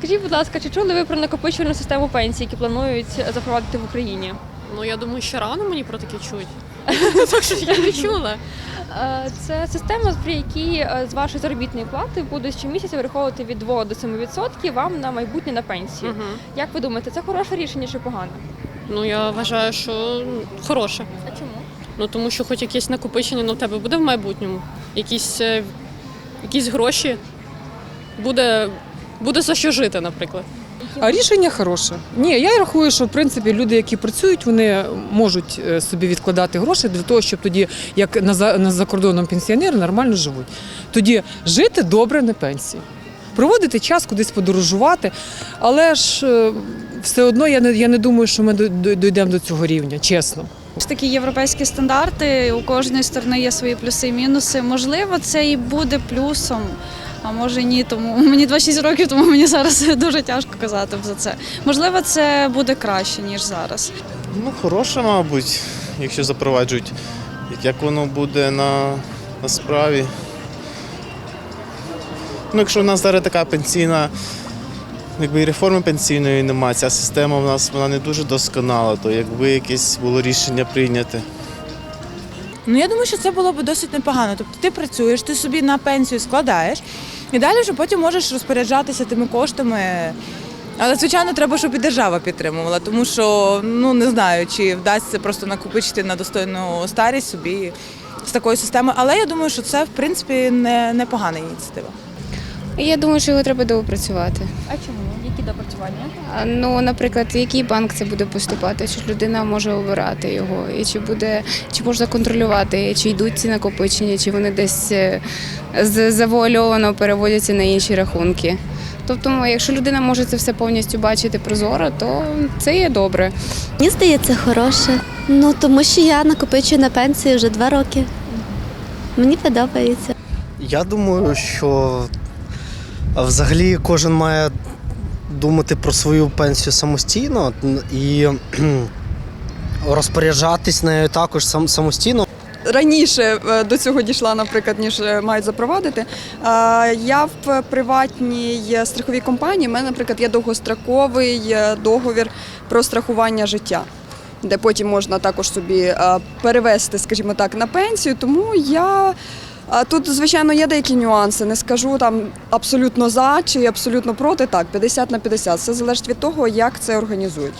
Скажіть, будь ласка, чи чули ви про накопичувальну систему пенсій, які планують запровадити в Україні? Ну я думаю, ще рано мені про таке чуть. Так що я не чула. Е, Це система, при якій е, з вашої заробітної плати буде щомісяця вираховувати від 2 до 7% вам на майбутнє на пенсію. Мгм. Як ви думаєте, це хороше рішення чи погане? Ну я вважаю, що хороше. А чому? Ну тому що хоч якесь накопичення ну, в тебе буде в майбутньому. Якісь, е, якісь гроші буде, буде за що жити, наприклад. А рішення хороше. Ні, я рахую, що в принципі люди, які працюють, вони можуть е, собі відкладати гроші для того, щоб тоді, як на за, на за кордоном пенсіонери, нормально живуть. Тоді жити добре на пенсії, проводити час, кудись подорожувати. Але ж е, все одно я не, я не думаю, що ми дійдемо до цього рівня, чесно. Ж такі європейські стандарти, у кожної сторони є свої плюси і мінуси. Можливо, це і буде плюсом, а може ні. Тому мені 26 років, тому мені зараз дуже тяжко казати за це. Можливо, це буде краще, ніж зараз. Ну, хороше, мабуть, якщо запроваджують. Як воно буде на, на справі. Ну, якщо в нас зараз така пенсійна, якби реформи пенсійної немає, ця система в нас вона не дуже досконала, то якби якесь було рішення прийняти. Ну я думаю, що це було б досить непогано. Тобто ти працюєш, ти собі на пенсію складаєш, і далі вже потім можеш розпоряджатися тими коштами. Але звичайно, треба, щоб і держава підтримувала, тому що ну не знаю, чи вдасться просто накопичити на достойну старість собі з такою системою. Але я думаю, що це в принципі не непогана ініціатива. Я думаю, що його треба доопрацювати. А чому? Які допрацювання? Ну, наприклад, в який банк це буде поступати, чи людина може обирати його, і чи буде, чи можна контролювати, чи йдуть ці накопичення, чи вони десь е, завуальовано переводяться на інші рахунки. Тобто, якщо людина може це все повністю бачити прозоро, то це є добре. Мені здається, хороше. Ну тому що я накопичую на пенсію вже два роки. Мені подобається. Я думаю, що взагалі кожен має думати про свою пенсію самостійно і розпоряджатись нею також сам самостійно. раніше е, до цього дійшла, наприклад, ніж е, мають запровадити. Е, Я в приватній страховій компанії, у мене, наприклад, є довгостроковий е, договір про страхування життя. Де потім можна також собі е, перевести, скажімо так, на пенсію. Тому я тут, звичайно, є деякі нюанси. Не скажу там абсолютно за чи абсолютно проти. Так, 50 на 50. Все залежить від того, як це організують.